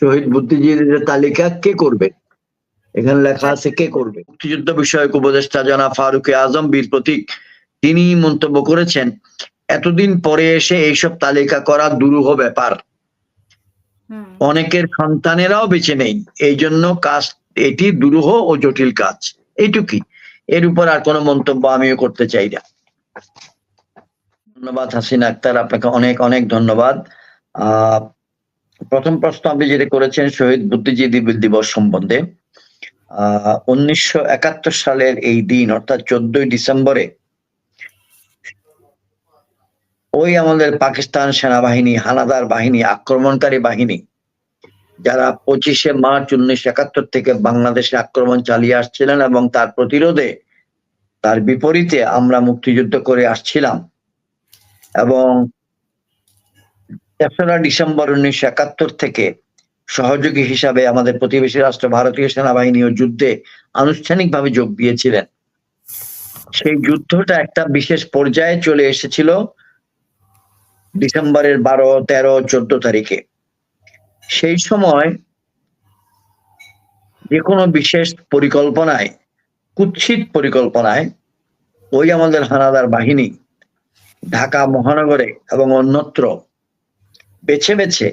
শহীদ বুদ্ধিজীবীদের তালিকা কে করবে? এখানে লেখা আছে কে করবে? মুক্তিযুদ্ধ বিষয়ক উপদেষ্টা জানা ফারুক আজম বীর প্রতীক তিনি মন্তব্য করেছেন এতদিন পরে এসে এইসব তালিকা করা দুরূহ ব্যাপার। অনেকের সন্তানেরাও বেঁচে নেই। এই জন্য কাজ এটি দুরূহ ও জটিল কাজ। এইটুকুই। এর উপর আর কোনো মন্তব্য আমিও করতে চাই না। ধন্যবাদ হাসিনা আক্তার। আপনাকে অনেক অনেক ধন্যবাদ। আহ প্রথম প্রশ্ন আপনি যেটা করেছেন, শহীদ বুদ্ধিজীবী দিবস সম্বন্ধে উনিশশো একাত্তর সালের এই দিন, অর্থাৎ চোদ্দই ডিসেম্বরে, ওই আমাদের পাকিস্তান সেনাবাহিনী, হানাদার বাহিনী, আক্রমণকারী বাহিনী, যারা পঁচিশে মার্চ উনিশশো একাত্তর থেকে বাংলাদেশে আক্রমণ চালিয়ে আসছিলেন এবং তার প্রতিরোধে তার বিপরীতে আমরা মুক্তিযুদ্ধ করে আসছিলাম এবং তেসরা ডিসেম্বর উনিশশো একাত্তর থেকে সহযোগী হিসাবে আমাদের প্রতিবেশী রাষ্ট্র ভারতীয় সেনাবাহিনী ও যুদ্ধে আনুষ্ঠানিকভাবে যোগ দিয়েছিলেন। সেই যুদ্ধটা একটা বিশেষ পর্যায়ে চলে এসেছিল ডিসেম্বরের বারো, তেরো, চোদ্দ তারিখে। সেই সময় যে কোনো বিশেষ পরিকল্পনায়, কুৎসিত পরিকল্পনায় ওই আমাদের হানাদার বাহিনী ঢাকা, মহানগরে এবং অন্যত্র বেছে বেছে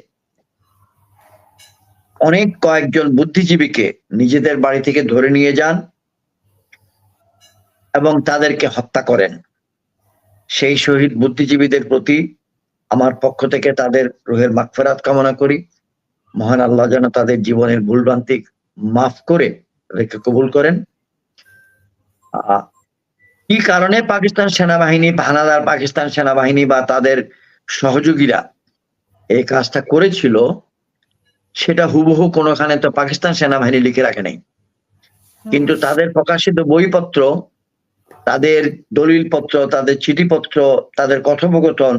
অনেক কয়েকজন বুদ্ধিজীবীকে নিজেদের বাড়ি থেকে ধরে নিয়ে যান এবং তাদেরকে হত্যা করেন। সেই শহীদ বুদ্ধিজীবীদের প্রতি আমার পক্ষ থেকে তাদের রোহের মাগফেরাত কামনা করি। মহান আল্লাহ যেন তাদের জীবনের ভুলভ্রান্তি মাফ করে, রেখে কবুল করেন। কি কারণে পাকিস্তান সেনাবাহিনী, হানাদার পাকিস্তান সেনাবাহিনী বা তাদের সহযোগীরা এই কাজটা করেছিল সেটা হুবহু কোনোখানে তো পাকিস্তান সেনাবাহিনী লিখে রাখে নাই। কিন্তু তাদের প্রকাশিত বইপত্র তাদের দলিলপত্র তাদের চিঠিপত্র তাদের কথোপকথন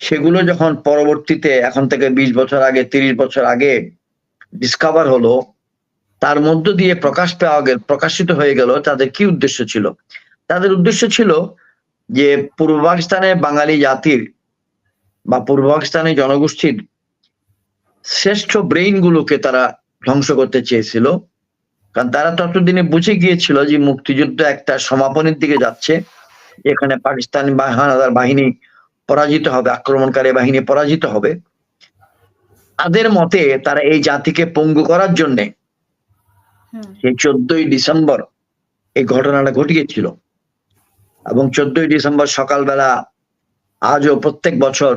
সেগুলো যখন পরবর্তীতে এখন থেকে বিশ বছর আগে তিরিশ বছর আগে ডিসকভার হলো তার মধ্য দিয়ে প্রকাশ পাওয়া গেল প্রকাশিত হয়ে গেল তাদের কি উদ্দেশ্য ছিল? তাদের উদ্দেশ্য ছিল যে পূর্ব পাকিস্তানের বাঙালি জাতির বা পূর্ব পাকিস্তানের জনগোষ্ঠীর শ্রেষ্ঠ ব্রেইন গুলোকে তারা ধ্বংস করতে চেয়েছিল। কারণ তারা ততদিনে বুঝে গিয়েছিল যে মুক্তিযুদ্ধ একটা সমাপনের দিকে যাচ্ছে। এখানে পাকিস্তানি হানাদার বাহিনী পরাজিত হবে আক্রমণকারী বাহিনী পরাজিত হবে। তাদের মতে তারা এই জাতিকে পঙ্গু করার জন্য সেই চোদ্দই ডিসেম্বর এই ঘটনাটা ঘটিয়েছিল। এবং চোদ্দই ডিসেম্বর সকালবেলা আজও প্রত্যেক বছর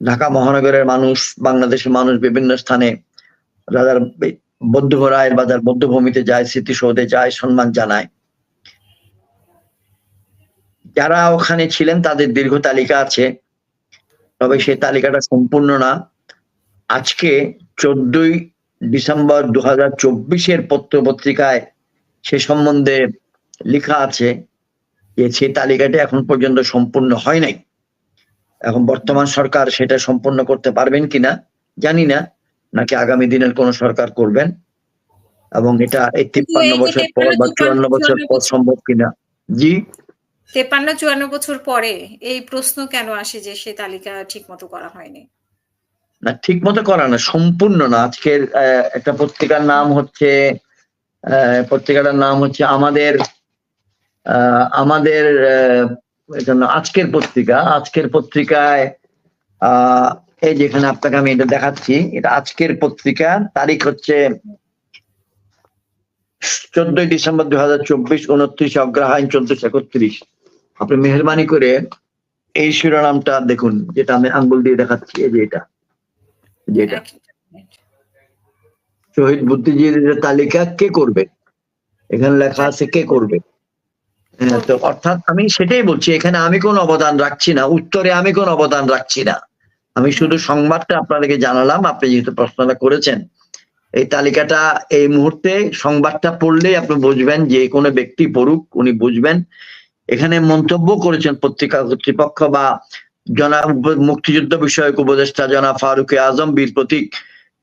ঢাকা মহানগরের মানুষ, বাংলাদেশের মানুষ বিভিন্ন স্থানে রাজার বৌদ্ধ রায়ের বাজার বৌদ্ধভূমিতে যায়, স্মৃতিসৌধে যায়, সম্মান জানায়। যারা ওখানে ছিলেন তাদের দীর্ঘ তালিকা আছে, তবে সেই তালিকাটা সম্পূর্ণ না। আজকে চোদ্দই ডিসেম্বর দু হাজার চব্বিশের পত্র পত্রিকায় সে সম্বন্ধে লেখা আছে যে সেই তালিকাটা এখন পর্যন্ত সম্পূর্ণ হয় নাই। এখন বর্তমান সরকার সেটা সম্পূর্ণ করতে পারবেন কিনা জানি না। নাকি আগামী দিনের কোন সরকার করবেন? এবং এটা এই তিপ্পান্ন বছর পর বা চুয়ান্ন বছর পর সম্ভব কিনা? জি। তেপান্ন চুয়ান্ন বছর পরে এই প্রশ্ন কেন আসে যে সে তালিকা ঠিক মতো করা হয়নি? না ঠিক মতো করা না সম্পূর্ণ না। আজকের একটা পত্রিকার নাম হচ্ছে আহ, পত্রিকাটার নাম হচ্ছে আমাদের আহ, আমাদের আহ, এজন্য আজকের পত্রিকা আজকের পত্রিকায় আহ এই যেখানে আপনাকে আমি এটা দেখাচ্ছি এটা আজকের পত্রিকা তারিখ হচ্ছে চোদ্দই ডিসেম্বর দুই হাজার চব্বিশ উনত্রিশ অগ্রহায়ণ চোদ্দশো একত্রিশ। আপনি মেহরবানি করে এই শিরোনামটা দেখুন যেটা আমি আঙ্গুল দিয়ে দেখাচ্ছি এই যে এটা যেটা শহীদ বুদ্ধিজীবীদের তালিকা কে করবে? এখানে লেখা আছে কে করবে? তো অর্থাৎ আমি সেটাই বলছি এখানে আমি কোন অবদান রাখছি না উত্তরে আমি কোন অবদান রাখছি না। আমি শুধু সংবাদটা আপনাদেরকে জানালাম আপনি যেহেতু প্রশ্নটা করেছেন এই তালিকাটা এই মুহূর্তে সংবাদটা পড়লেই আপনি বুঝবেন যে কোনো ব্যক্তি পড়ুক উনি বুঝবেন। এখানে মন্তব্য করেছেন পত্রিকা কর্তৃপক্ষ বা জনাব মুক্তিযুদ্ধ বিষয়ক উপদেষ্টা জনাব ফারুক আজম বীর প্রতীক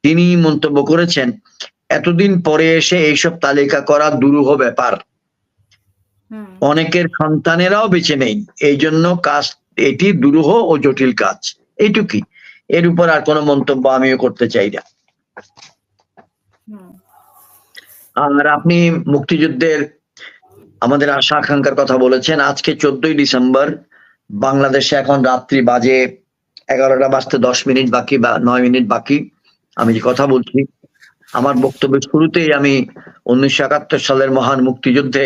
তিনি মন্তব্য করেছেন এতদিন পরে এসে এইসব তালিকা করা দুরূহ ব্যাপার। অনেকের সন্তানেরাও বেঁচে নেই। এই জন্য কাজ এটি দুরূহ ও জটিল কাজ। এইটুকুই। এর উপর আর কোনো মন্তব্য আমিও করতে চাই না। আর আপনি মুক্তিযুদ্ধের আমাদের আশা আকাঙ্ক্ষার কথা বলেছেন আজকে চোদ্দই ডিসেম্বর বাংলাদেশে এখন রাত্রি বাজে এগারোটা বাজতে দশ মিনিট বাকি বা নয় মিনিট বাকি। আমি যে কথা বলছি আমার বক্তব্যের শুরুতেই আমি উনিশশো একাত্তর সালের মহান মুক্তিযুদ্ধে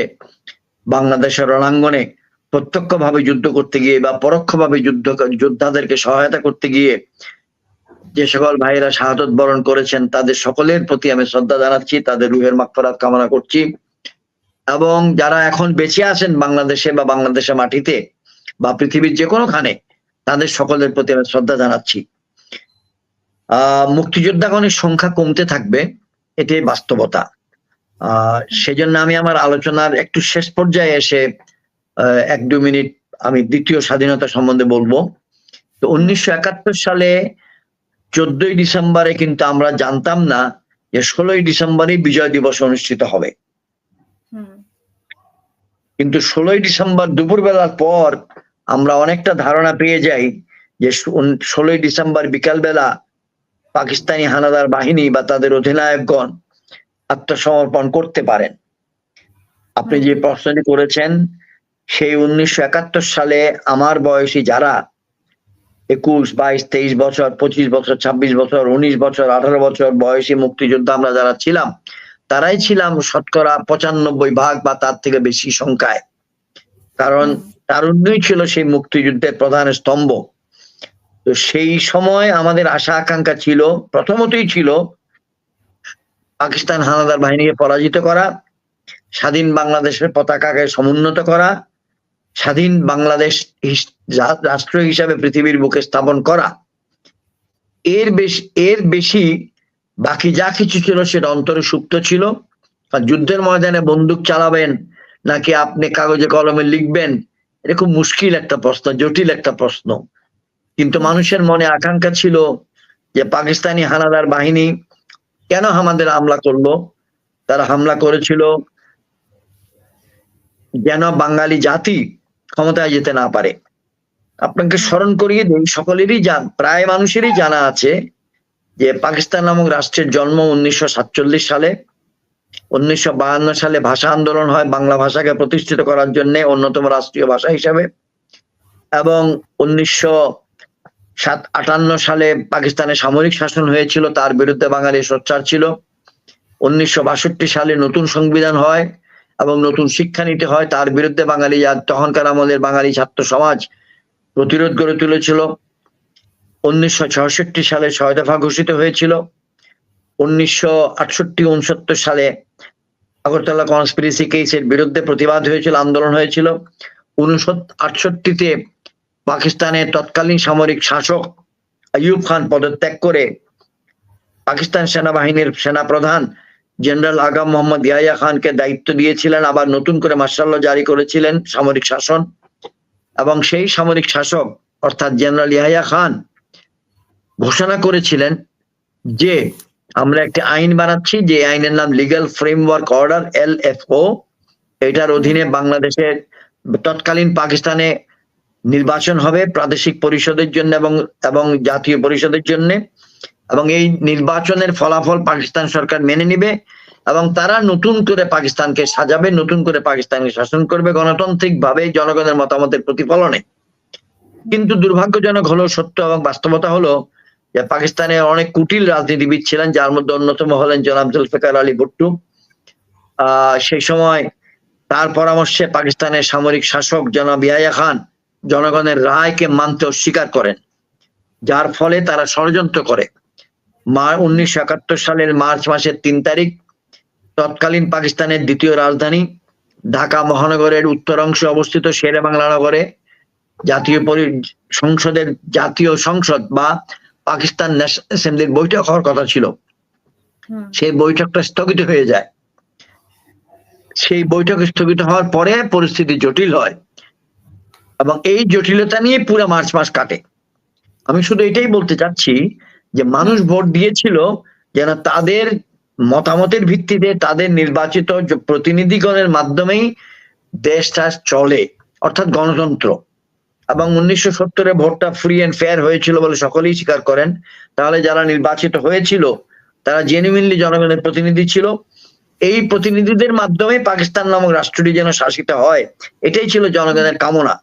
বাংলাদেশের রণাঙ্গনে প্রত্যক্ষভাবে যুদ্ধ করতে গিয়ে বা পরোক্ষভাবে যুদ্ধ যোদ্ধাদেরকে সহায়তা করতে গিয়ে যে সকল ভাইয়েরা শাহাদত বরণ করেছেন, তাদের সকলের প্রতি আমি শ্রদ্ধা জানাচ্ছি, তাদের রুহের মাগফিরাত কামনা করছি। এবং যারা এখন বেঁচে আছেন বাংলাদেশে বা বাংলাদেশের মাটিতে বা পৃথিবীর যে কোনোখানে, তাদের সকলের প্রতি আমি শ্রদ্ধা জানাচ্ছি। আহ, মুক্তিযোদ্ধাগণের সংখ্যা কমতে থাকবে, এটাই বাস্তবতা। সেজন্য আমি আমার আলোচনার একটু শেষ পর্যায়ে এসে এক দু মিনিট আমি দ্বিতীয় স্বাধীনতা সম্বন্ধে বলব। তো উনিশশো একাত্তর সালে চোদ্দই ডিসেম্বরে কিন্তু আমরা জানতাম না যে ষোলোই ডিসেম্বরে বিজয় দিবস অনুষ্ঠিত হবে। কিন্তু ষোলোই ডিসেম্বর দুপুরবেলার পর আমরা অনেকটা ধারণা পেয়ে যাই যে ষোলোই ডিসেম্বর বিকালবেলা পাকিস্তানি হানাদার বাহিনী বা তাদের অধিনায়কগণ আত্মসমর্পণ করতে পারেন। আপনি যে প্রশ্নটি করেছেন সেই উনিশশো একাত্তর সালে আমার বয়সী যারা একুশ বাইশ তেইশ বছর পঁচিশ বছর ছাব্বিশ বছর উনিশ বছর আঠারো বছর বয়সী মুক্তিযোদ্ধা আমরা যারা ছিলাম তারাই ছিলাম শতকরা পঁচানব্বই ভাগ বা তার থেকে বেশি সংখ্যায়। কারণ তারুণ্যই ছিল সেই মুক্তিযুদ্ধের প্রধান স্তম্ভ। তো সেই সময় আমাদের আশা আকাঙ্ক্ষা ছিল প্রথমতই ছিল পাকিস্তান হানাদার বাহিনীকে পরাজিত করা, স্বাধীন বাংলাদেশের পতাকাকে সমুন্নত করা, স্বাধীন বাংলাদেশ রাষ্ট্র হিসাবে পৃথিবীর বুকে স্থাপন করা। এর বেশি এর বেশি বাকি যা কিছু ছিল সেটা অন্তরে সুপ্ত ছিল যুদ্ধের ময়দানে বন্দুক চালাবেন নাকি আপনি কাগজে কলমে লিখবেন, এটা খুব মুশকিল একটা প্রশ্ন, জটিল একটা প্রশ্ন। কিন্তু মানুষের মনে আকাঙ্ক্ষা ছিল যে পাকিস্তানি হানাদার বাহিনী কেন আমাদের হামলা করল? তারা হামলা করেছিল যেন বাঙালি জাতি ক্ষমতায় যেতে না পারে। আপনাকে স্মরণ করিয়ে দিই, সকলেরই জান, প্রায় মানুষেরই জানা আছে যে পাকিস্তান নামক রাষ্ট্রের জন্ম উনিশশো সাতচল্লিশ সালে, উনিশশো সালে ভাষা আন্দোলন হয় বাংলা ভাষাকে প্রতিষ্ঠিত করার জন্য অন্যতম রাষ্ট্রীয় ভাষা হিসাবে এবং উনিশশো সাত, আটান্ন সালে পাকিস্তানে সামরিক শাসন হয়েছিল, তার বিরুদ্ধে বাঙালি সোচ্চার ছিল। উনিশশো বাষট্টি সালে নতুন সংবিধান হয় এবং নতুন শিক্ষা নিতে হয়, তার বিরুদ্ধে বাঙালি তখনকার আমলের বাঙালি ছাত্র সমাজ প্রতিরোধ গড়ে তুলেছিল। উনিশশো সালে ছয় দফা ঘোষিত হয়েছিল। উনিশশো আটষট্টি, উনসত্তর সালে আগরতলা কনস্পিরেসি কেসের বিরুদ্ধে প্রতিবাদ হয়েছিল, আন্দোলন হয়েছিল। উনসত্তর, আটষট্টিতে পাকিস্তানের তৎকালীন সামরিক শাসক আইয়ুব খান পদত্যাগ করে পাকিস্তান সেনাবাহিনীর সেনাপ্রধান জেনারেল আগাম মোহাম্মদ ইয়াহিয়া খানকে দায়িত্ব দিয়েছিলেন, আবার নতুন করে মার্শাল জারি করেছিলেন সামরিক শাসন। এবং সেই সামরিক শাসক অর্থাৎ জেনারেল ইয়াহিয়া খান ঘোষণা করেছিলেন যে, আমরা একটি আইন বানাচ্ছি, যে আইনের নাম legal framework order L F O এটার অধীনে বাংলাদেশের তৎকালীন পাকিস্তানে নির্বাচন হবে প্রাদেশিক পরিষদের জন্য এবং এবং জাতীয় পরিষদের জন্য। এবং এই নির্বাচনের ফলাফল পাকিস্তান সরকার মেনে নিবে এবং তারা নতুন করে পাকিস্তানকে সাজাবে, নতুন করে পাকিস্তানকে শাসন করবে গণতান্ত্রিক ভাবে জনগণের মতামতের প্রতিফলনে। কিন্তু দুর্ভাগ্যজনক হলো, সত্য এবং বাস্তবতা হলো যে পাকিস্তানে অনেক কুটিল রাজনীতিবিদ ছিলেন, যার মধ্যে অন্যতম হলেন জনাব জুলফিকার আলী ভুট্টু। আহ, সেই সময় তার পরামর্শে পাকিস্তানের সামরিক শাসক জনাব ইয়াহিয়া খান জনগণের রায়কে মানতে অস্বীকার করেন যার ফলে তারা ষড়যন্ত্র করে। মা উনিশশো একাত্তর সালের মার্চ মাসের তিন তারিখ তৎকালীন পাকিস্তানের দ্বিতীয় রাজধানী ঢাকা মহানগরের উত্তর অংশে অবস্থিত শেরে বাংলা নগরে জাতীয় পরি- সংসদের জাতীয় সংসদ বা পাকিস্তান ন্যাশনাল অ্যাসেম্বলির বৈঠক হওয়ার কথা ছিল। সেই বৈঠকটা স্থগিত হয়ে যায়। সেই বৈঠক স্থগিত হওয়ার পরে পরিস্থিতি জটিল হয়। এবং এই জটিলতা নিয়ে পুরো মার্চ মাস কাটে। আমি শুধু এটাই বলতে চাচ্ছি যে মানুষ ভোট দিয়েছিল যেন তাদের মতামতের ভিত্তিতে তাদের নির্বাচিত প্রতিনিধিগণের মাধ্যমেই দেশটা চলে, অর্থাৎ গণতন্ত্র। এবং উনিশশো সত্তরে ভোটটা ফ্রি এন্ড ফেয়ার হয়েছিল বলে সকলেই স্বীকার করেন। তাহলে যারা নির্বাচিত হয়েছিল, তারা জেনুইনলি জনগণের প্রতিনিধি ছিল। এই প্রতিনিধিদের মাধ্যমে পাকিস্তান নামক রাষ্ট্রটি যেন শাসিত হয়, এটাই ছিল জনগণের কামনা।